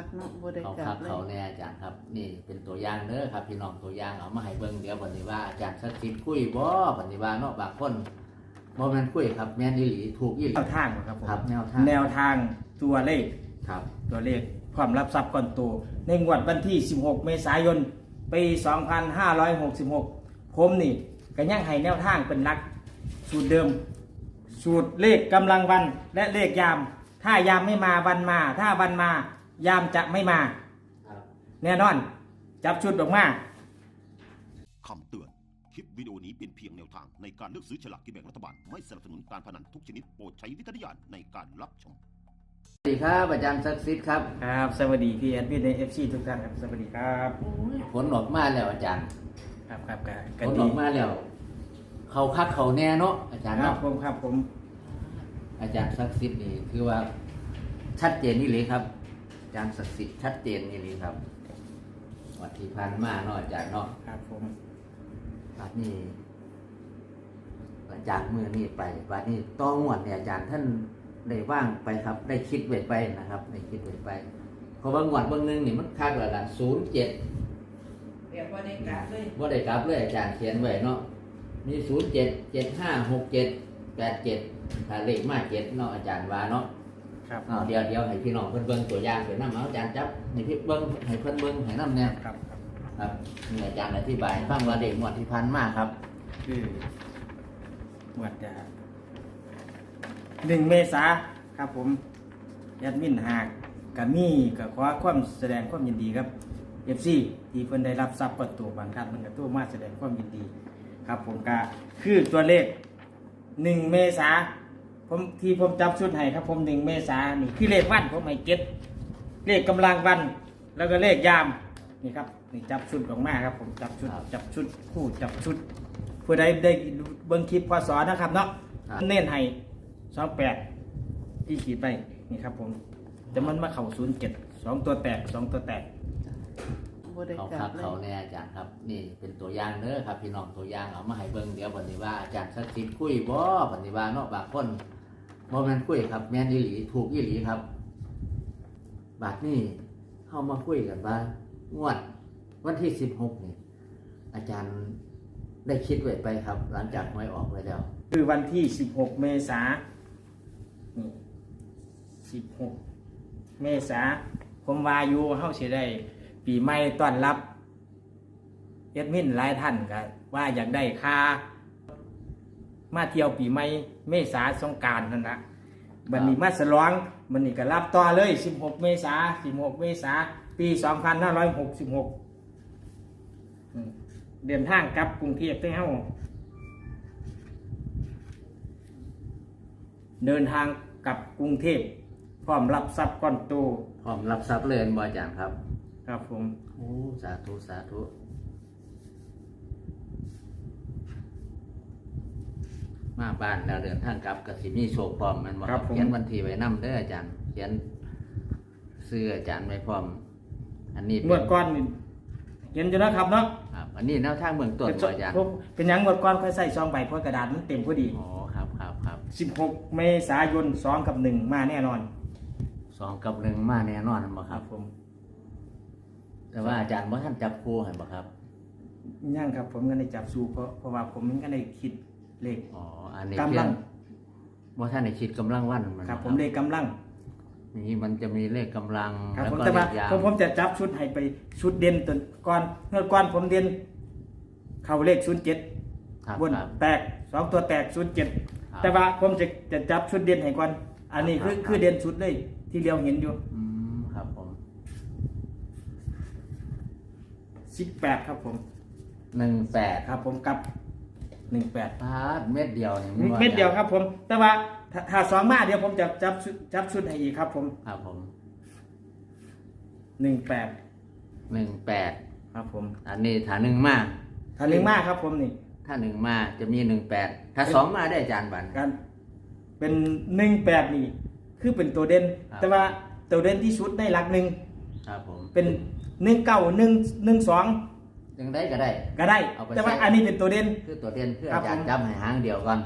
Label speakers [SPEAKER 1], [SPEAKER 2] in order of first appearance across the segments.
[SPEAKER 1] คักเนาะบ่ได้
[SPEAKER 2] เขา
[SPEAKER 1] กลั
[SPEAKER 2] คั
[SPEAKER 1] บ
[SPEAKER 2] ก
[SPEAKER 1] เล
[SPEAKER 2] เขา
[SPEAKER 1] ย
[SPEAKER 2] แน่อาจารย์ครับ นี่เป็นตัวอย่างเด้อครับ พี่น้องตัวอย่างเอามาให้เบิ่งเดี๋ยววันนี้ว่าอาจารย์สักดิ์สิทธิ์คุยบ่วันนี้ว่าเนาะบางคนบ่แม่นคุยครับแม่นอีหลีถูกอีหลี
[SPEAKER 3] แนวทางบ่ครับผม
[SPEAKER 2] ครับแนวทาง
[SPEAKER 3] แนวทางตัวเลข
[SPEAKER 2] ครับ
[SPEAKER 3] ตัวเลขความรับทรัพย์ก่อนโตในงวดวันที่ 16 เมษายน ปี 2566 ผมนี่ก็ยังให้แนวทางเป็นหลัก สูตรเดิม สูตรเลขกำลังวันและเลขยาม ถ้ายามไม่มาวันมา ถ้าวันมา ยามจะไม่มา
[SPEAKER 2] ครับ
[SPEAKER 3] แน่นอน จับชุดออกมา
[SPEAKER 4] คำเตือน คลิปวิดีโอนี้เป็นเพียงแนวทางในการเลือกซื้อฉลากกินแบ่งรัฐบาล ไม่สนับสนุนการพนันทุกชนิดโปรดใช้วิจารณญาณในการรับชม
[SPEAKER 2] สวัสดีครับอาจารย์สักดิ์สิทธิ์ครับ
[SPEAKER 3] ครับ สวัสดีพี่แอดมินใน FC ทุกท่านครับสวัสดีครับ
[SPEAKER 2] ผลออกมาแล้วอาจารย์
[SPEAKER 3] ครับครับกัน
[SPEAKER 2] ผ
[SPEAKER 3] กัน
[SPEAKER 2] ลอ
[SPEAKER 3] ดี
[SPEAKER 2] อกมาแล้ว เขาคักเขาแน่เนาะอาจารย์
[SPEAKER 3] ครั
[SPEAKER 2] เนาะ
[SPEAKER 3] บผมครับผม
[SPEAKER 2] อาจารย์ศักดิ์สิทธิ์นี่คือว่าชัดเจนนี่เลยครับอา จารย์ศักดิ์สิทธิ์ชัดเจนนี่เลยครับวัดที่พันมาเนาะอาจารย์เนาะ
[SPEAKER 3] ครับผม
[SPEAKER 2] วัดนี้จากมือนี่ไปวัดนี้ต้องหวดเนี่ยอาจารย์ท่านได้ว่างไปครับ ได้คิดไว้ไปนะครับได้คิดไว้ไปเพราะว่างวดเบางหนึงนี่มันคักแล้วล่ะศูนย์เจ็ด
[SPEAKER 1] เรียกว่าได้กลับเลย
[SPEAKER 2] ว่าได้กลับเลยอาจารย์เขียนไว้เนาะมีศูนย์เจ็ดเจ็ดห้าหกเจ็ดแปดเจ็ดถ้าเลขมาเจ็ดเนาะอาจารย์ว่าเนาะ
[SPEAKER 3] ครับ
[SPEAKER 2] อ้าวเดี๋ยวเดี๋ยวให้พี่น้องเพิ่นเบิ่งตัวอย่างไปนำเอาอาจารย์จับให้พี่เบิ่งให้เพิ่นเบิ่งให้นำแน่
[SPEAKER 3] ครับครับ
[SPEAKER 2] ครับนี่อาจารย์อธิบายฟังว่าเด็กงวดที่พันมากครับ
[SPEAKER 3] คือหมวดจะหนึ่งเมษาครับผมแอดมินหากกับมี่กับขอความแสดงความยินดีครับเอฟซีที่เพิ่นได้รับทรัพย์ก่อนตัวบางท่านมันก็ตัวมาแสดงความยินดี ครับผมก็คือตัวเลขหนึ่งเมษา ผมที่ผมจับชุดให้ครับ ผมหนึ่งเมษานี่คือเลขวันผมให้เก็ตเลขกำลังวัน แล้วก็เลขยามนี่ครับนี่จับชุดออกมาครับ ผมจับชุด
[SPEAKER 2] ครับ
[SPEAKER 3] จับชุดคู่จับชุดผู้ใดได้เบิ่งคลิปพศนะครับเนาะ
[SPEAKER 2] ครับ
[SPEAKER 3] เน้นให้สองแปดที่ขีดไปนี่ครับ ผมแต่มันมาเข่าศูนย์เจ็ดสองตัวแตกสองตัวแตก
[SPEAKER 1] บ่ได้
[SPEAKER 2] เขา
[SPEAKER 1] กลั
[SPEAKER 2] คั
[SPEAKER 1] บ
[SPEAKER 2] ก
[SPEAKER 1] เล
[SPEAKER 2] เขา
[SPEAKER 1] ย
[SPEAKER 2] แน่อาจารย์ครับ นี่เป็นตัวอย่างเด้อครับ พี่น้องตัวอย่างเอามาให้เบิ่งเดี๋ยววันนี้ว่าอาจารย์สักดิ์สิทธิ์คุยบ่วันนี้ว่าเนาะบางคน บ่แมนคุยครับแมนอีหลีถูกอีหลีครับ บาดนี้เข้ามาคุยกันว่างวด วันที่16นี่อาจารย์ได้คิดไว้ไปครับ หลังจากหวยออกไปแล้ว
[SPEAKER 3] คือวันที่สิบหกเมษานี่สิบหกเมษาผมวาอยูเฮาสิได้ ปีใหม่ต้อนรับเอ็ดมินหลายท่านก็ว่าอยากได้ค่า มาเที่ยวปีใหม่เมษาสงกรารนั่นละบันนี้มาฉลองบันนี้ก็รับต่อเลย 16 เมษา16 เมษาปี 2566อืมเดินทางกลับกรุงเทพได้เฮาเดินทางกลับกรุงเทพพร้อมรับทรัพย์ก้อนโต
[SPEAKER 2] พร้อมรับทรัพย์เลยบ่อาจารย์ครับ
[SPEAKER 3] ครับผม
[SPEAKER 2] โอ้ สาธุ สาธุ มาบ้านแล้วเดินทางกลับกับสิมีโชคพร้อมแมันบ่
[SPEAKER 3] ครับผม
[SPEAKER 2] เขียนวันที่ไว้นำเด้ออาจารย์ เขียนซื้ออาจารย์ไว้พร้อม อันนี้
[SPEAKER 3] ง
[SPEAKER 2] เป็
[SPEAKER 3] วดก่อนนี่เห็นอยู่นะครับเนาะ
[SPEAKER 2] ครับ อันนี้แนวทางเบื้องต้นบ่อาจารย์
[SPEAKER 3] ผมเป็นหยังงวดก่อนค่อยใส่ซองใบเพราะกระดาษมันเต็มพอดี
[SPEAKER 2] อ๋อครับครับครับ
[SPEAKER 3] 16 เมษายน2กับ 1 มาแน่นอน
[SPEAKER 2] สองกับหนึ่งมาแน่นอนบ่ครับ
[SPEAKER 3] ผม
[SPEAKER 2] แต่ว่าอาจารย์บ่ท่านจับคู่ให้บ่ครับ
[SPEAKER 3] ย่างครับผมก็ได้จับสูเพราะเพราะว่าผมมันก็ได้คิด เลข
[SPEAKER 2] อ๋ออันนี้
[SPEAKER 3] กำลัง
[SPEAKER 2] เพียบ่ท่านได้คิดกำลังวันมัน
[SPEAKER 3] ครับ
[SPEAKER 2] นะ
[SPEAKER 3] ผมเลขกำลัง
[SPEAKER 2] นี่มันจะมีเลขกำลัง
[SPEAKER 3] ครับ
[SPEAKER 2] แล้ว
[SPEAKER 3] ผม
[SPEAKER 2] ก็
[SPEAKER 3] แต่
[SPEAKER 2] เล
[SPEAKER 3] ว่า
[SPEAKER 2] ขยาว
[SPEAKER 3] ผมผมจะจับชุดให้ไปชุดเด่นตัวก่อนเมื่อก่อนผมเด่นเข้าเลข07
[SPEAKER 2] ครับ
[SPEAKER 3] บน
[SPEAKER 2] ครับ
[SPEAKER 3] แตกสองตัวแตก
[SPEAKER 2] ครับ
[SPEAKER 3] 07แต่ว่าผมจะจะจับชุดเด่นให้ก่อน อันนี้คือ
[SPEAKER 2] ครับ
[SPEAKER 3] คือเด่นชุดเลย ที่เรียวเห็นอยู่
[SPEAKER 2] อืมครับผม
[SPEAKER 3] 18ครับผม
[SPEAKER 2] หนึ่งแปด
[SPEAKER 3] ครับผมกับ 18
[SPEAKER 2] พาดเม็ดเดียวนี่น
[SPEAKER 3] เม็ดเดียวครับผม แต่ว่าถ้าถ้าสองมาเดี๋ยวผมจะจับชุดจับชุดให้อีกครับผม
[SPEAKER 2] ครับผม
[SPEAKER 3] หนึ่งแปด
[SPEAKER 2] หนึ่งแปด
[SPEAKER 3] ครับผม
[SPEAKER 2] อันนี้ถ้าหนึ่งมา
[SPEAKER 3] ถ้าหนึ่งมาครับผมนี่
[SPEAKER 2] ถ้าหนึ่งมาจะมีหนึ่งแปดถ้าสองมาได้อาจารย์บัน
[SPEAKER 3] การเป็นหนึ่งแปดนี่ คือเป็นตัวเด่น
[SPEAKER 2] ครับ
[SPEAKER 3] แต่ว่าตัวเด่นที่ชุดได้หลักหนึ่ง
[SPEAKER 2] ครับผม
[SPEAKER 3] เป็นหนึ่งเก้าหนึ่งหนึ่งสอง
[SPEAKER 2] ยังได้ก็ได้
[SPEAKER 3] ก็ได้
[SPEAKER 2] เอาไป
[SPEAKER 3] แต่ว่า
[SPEAKER 2] ใส่
[SPEAKER 3] อันนี้เป็นตัวเด่น
[SPEAKER 2] คือตัวเด่นคือ
[SPEAKER 3] ครั
[SPEAKER 2] อา
[SPEAKER 3] บ
[SPEAKER 2] จารย์
[SPEAKER 3] ผม
[SPEAKER 2] จำให้หางเดียวก่อน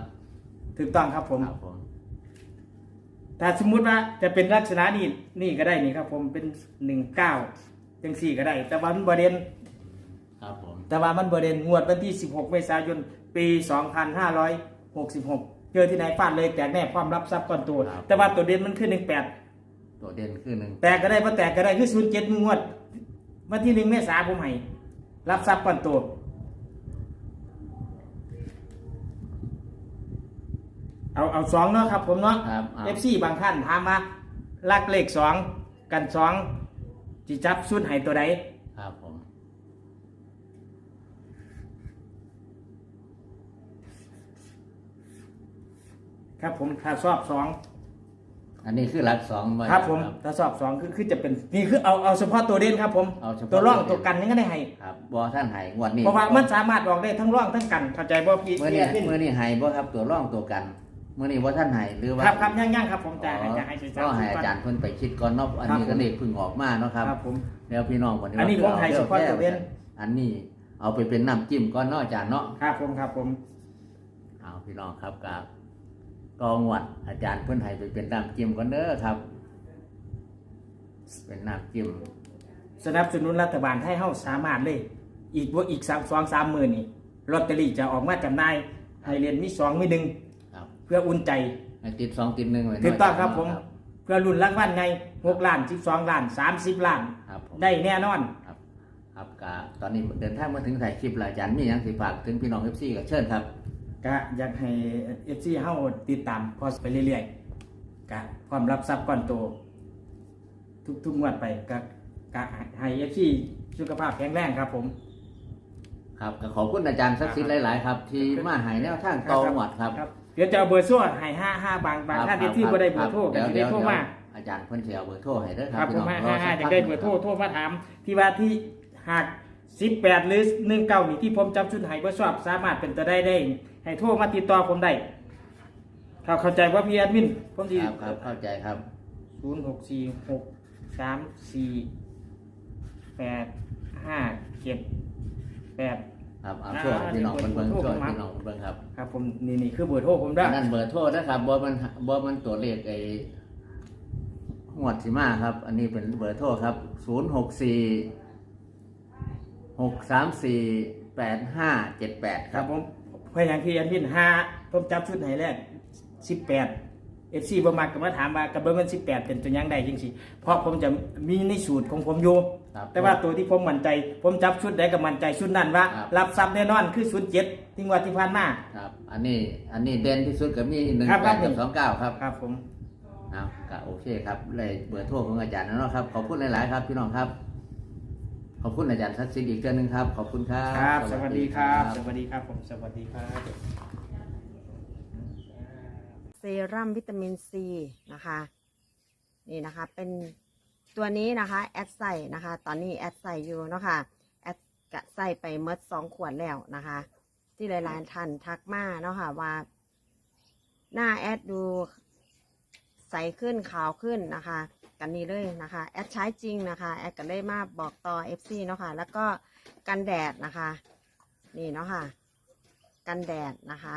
[SPEAKER 3] ถูกต้องครับผม
[SPEAKER 2] ครับผม
[SPEAKER 3] ถ้าสมมุติว่าจะเป็นลักษณะนี้นี่ก็ได้นี่ครับ ผมเป็นหนึ่งเก้าจังสี่ก็ได้ แต่ว่ามันบริเวณ
[SPEAKER 2] ครับผม
[SPEAKER 3] แต่ว่ามันบริเวณงวดวันที่ 16 เมษายน ปี 2566 เจอที่ไหนฟาดเลยแตกแน่ความรับทรัพย์ก่อนตัว แต่ว่าตัวเด่นมันคือ18
[SPEAKER 2] ตัวเด่นคือหนึ่ง
[SPEAKER 3] แตกก็ได้พอแตกก็ได้คือ 07 งวด วันที่ 1 เมษายนผมให้ รับทรัพย์ก่อนตัวเอาเอาสองเนาะครับผมเนาะ
[SPEAKER 2] ครับเอา
[SPEAKER 3] เอฟซีบางท่านถามมาลักเลขสองกันสองจิจับชุดให้ตัวใด
[SPEAKER 2] ครับผม
[SPEAKER 3] ครับผมถ้าชอบสอง
[SPEAKER 2] อันนี้คือหลักสองไว้
[SPEAKER 3] ครับผมถ้าชอบสองคือคือจะเป็นนี่คือเอาเอาเฉพาะตัวเด่นครับผม
[SPEAKER 2] เอาเฉพาะ
[SPEAKER 3] ตัวร่อง
[SPEAKER 2] ตัวเด่น
[SPEAKER 3] ตัวกันนี่ก็ได้ให้
[SPEAKER 2] ครับบอท่านไห้งวดนี้
[SPEAKER 3] เพราะว่ามันสามารถออกได้ทั้งร่องทั้งกันเข้าใจบ่พี่
[SPEAKER 2] เมื่อ
[SPEAKER 3] พี่
[SPEAKER 2] นี้
[SPEAKER 3] แอดมิน
[SPEAKER 2] เมื่อนี้ไห้บ่ครับตัวร่องตัวกันเมื่อนี้ว่าท่านไห้หรือว่า
[SPEAKER 3] ครับครับย่างๆครับผมจะให้จะให้
[SPEAKER 2] อ๋อ
[SPEAKER 3] จะ
[SPEAKER 2] ก็ให้อาจารย์เพิ่นไปคิดก่อนเนาะอันนี้
[SPEAKER 3] ครับผม
[SPEAKER 2] ก็เลขเพึ่งออกมาเนาะครับ
[SPEAKER 3] ครับผม
[SPEAKER 2] แล้วพี่น้องคนนี้
[SPEAKER 3] อันนี้ผมให้เฉพาะตัวเด่น
[SPEAKER 2] อันนี้เอาไปเป็นน้ำจิ้มก่อนเนาะอาจารย์เนาะ
[SPEAKER 3] ครับผมครับผม
[SPEAKER 2] เอาพี่น้องครับกับ กองวัดอาจารย์เพิ่นให้ไปเป็นน้ำจิ้มก่อนเด้อครับ เป็นน้ำจิ้ม
[SPEAKER 3] สนับสนุนรัฐบาลให้เฮาสามารถเลย อีกว่าอีกสามสองสามหมื่นนี่ลอตเตอรี่จะออกมาจำหน่ายให้เรียนมีสองมีหนึ่ง
[SPEAKER 2] ครับ
[SPEAKER 3] เพื่ออุ่นใจ
[SPEAKER 2] ให้ติดสองติดหนึ่งไว้เนาะ
[SPEAKER 3] ถูกต้องครับา
[SPEAKER 2] จาย์
[SPEAKER 3] ผม
[SPEAKER 2] เนาะ
[SPEAKER 3] เพื่อรุ่นรางวัลไงหกล้านสิบสองล้านสามสิบล้าน
[SPEAKER 2] ครับผม
[SPEAKER 3] ได้แน่นอน
[SPEAKER 2] ครับครับกะตอนนี้เดินทางมาถึงถ่ายคลิปแล้วอาจารย์มีหยังสิฝากถึงพี่น้องเอฟซีก็เชิญครับ
[SPEAKER 3] ก็อยากให้เอฟซีเฮาติดตามพอสไปเรื่อยๆก็ความรับทรัพย์ก้อนโตทุกๆงวดไปก็ก็ให้เอฟซีสุขภาพแข็งแรงครับผม
[SPEAKER 2] ครับก็ขอบคุณอาจารย์ศักดิ์สิทธิ์หลาย ๆ ครับ ที่มาให้แนวทางตองหวัดครับ
[SPEAKER 3] เดี๋ยวจะเอาเบอร์โซ่ให้ห้าห้าบางบางท่านเอฟซีก็ได้เบอร์โทรกัน
[SPEAKER 2] เดี๋ยว
[SPEAKER 3] จะ
[SPEAKER 2] เดี๋
[SPEAKER 3] ได้
[SPEAKER 2] ยว
[SPEAKER 3] โทรมา
[SPEAKER 2] อาจารย์เพิ่นสิเอาเบอร์โทรให้เด้อค
[SPEAKER 3] ค
[SPEAKER 2] รั
[SPEAKER 3] รั
[SPEAKER 2] บบ
[SPEAKER 3] ผม
[SPEAKER 2] พี่
[SPEAKER 3] ห้า
[SPEAKER 2] น้อง
[SPEAKER 3] ห้าห้าร
[SPEAKER 2] อ
[SPEAKER 3] อยา
[SPEAKER 2] สั
[SPEAKER 3] ก
[SPEAKER 2] ก
[SPEAKER 3] ได้
[SPEAKER 2] พัก
[SPEAKER 3] เบอร์โทรโทรมาถาม ที่ว่าที่หากสิบแปดหรือหนึ่งเก้านี่ที่ผมจำชุดให้บ่ชอบสามารถเป็นตัวได้ได้ ให้โทรมาติดต่อผมได้ครับเข้าใจว่าพี่แอดมินผมที่
[SPEAKER 2] ครับครับ เข้าใจครับ
[SPEAKER 3] ศูนย์หกสี่หกสามสี่แปดห้าเจ็ดแปด
[SPEAKER 2] ครับเอา
[SPEAKER 3] อ่า
[SPEAKER 2] ช่วยพี่น้องเพิ่นเบิ่ง
[SPEAKER 3] เบอร์โทร
[SPEAKER 2] ช่วย
[SPEAKER 3] ผมมา
[SPEAKER 2] พี่น้องเพิ่นเบิ่งครับ
[SPEAKER 3] ครับผมนี่นี่คือเบอร์โทรผมได้
[SPEAKER 2] อันนั้นเบอร์โทรนะครับบ่มันบ่มันตัวเลขไอ้งวดสิมาครับ อันนี้เป็นเบอร์โทรครับ064 634 8578
[SPEAKER 3] ค
[SPEAKER 2] ค
[SPEAKER 3] รั
[SPEAKER 2] รั
[SPEAKER 3] บบผม พยายามพี่แอดมินห้าผมจับชุดให้แรกสิบแปดเอฟซีบมักก็มาถามว่ากระเบื้องมันสิบแปดเป็นตัวอยังใดจริงสิเพราะผมจะมีในสูตรของผมอยู่
[SPEAKER 2] ครับ
[SPEAKER 3] แต่ว่าตัวที่ผมมั่นใจ ผมจับชุดใดก็มั่นใจชุดนั้นว่า
[SPEAKER 2] ครับ
[SPEAKER 3] รับทรัพย์แน่นอนคือศูนย์เจ็ดที่งวดที่ผ่านมา
[SPEAKER 2] ครับ อันนี้ อันนี้เด่นที่สุดก็มีหนึ่ง
[SPEAKER 3] ครับ
[SPEAKER 2] แป
[SPEAKER 3] ครั
[SPEAKER 2] ด
[SPEAKER 3] บ
[SPEAKER 2] กับสองเก้าครับ
[SPEAKER 3] ครับผม
[SPEAKER 2] เอาก็โอเคครับเลยเบอร์โทรของอาจารย์นะเนาะครับ ขอบคุณหลาย ๆ ครับพี่น้องครับ ขอบคุณอาจารย์ทักษิณอีกเทื่อนึงครับ ขอบคุณครับ
[SPEAKER 3] ครับ สวัสดีครับ สวัสดีครับผม สวัสดีครับ
[SPEAKER 5] เซรั่มวิตามินซีนะคะ นี่นะคะเป็นตัวนี้นะคะ แอดใส่นะคะ ตอนนี้แอดใส่อยู่เนาะค่ะแอดกะใส่ไปเมดสองขวดแล้วนะคะ ที่หลายๆท่านทักมาเนาะค่ะว่า หน้าแอดดูใสขึ้นขาวขึ้นนะคะ กันนี้เลยนะคะ แอดใช้จริงนะคะ แอดก็เลยมาบอกต่อ FC เนาะค่ะ แล้วก็กันแดดนะคะ นี่เนาะค่ะ กันแดดนะคะ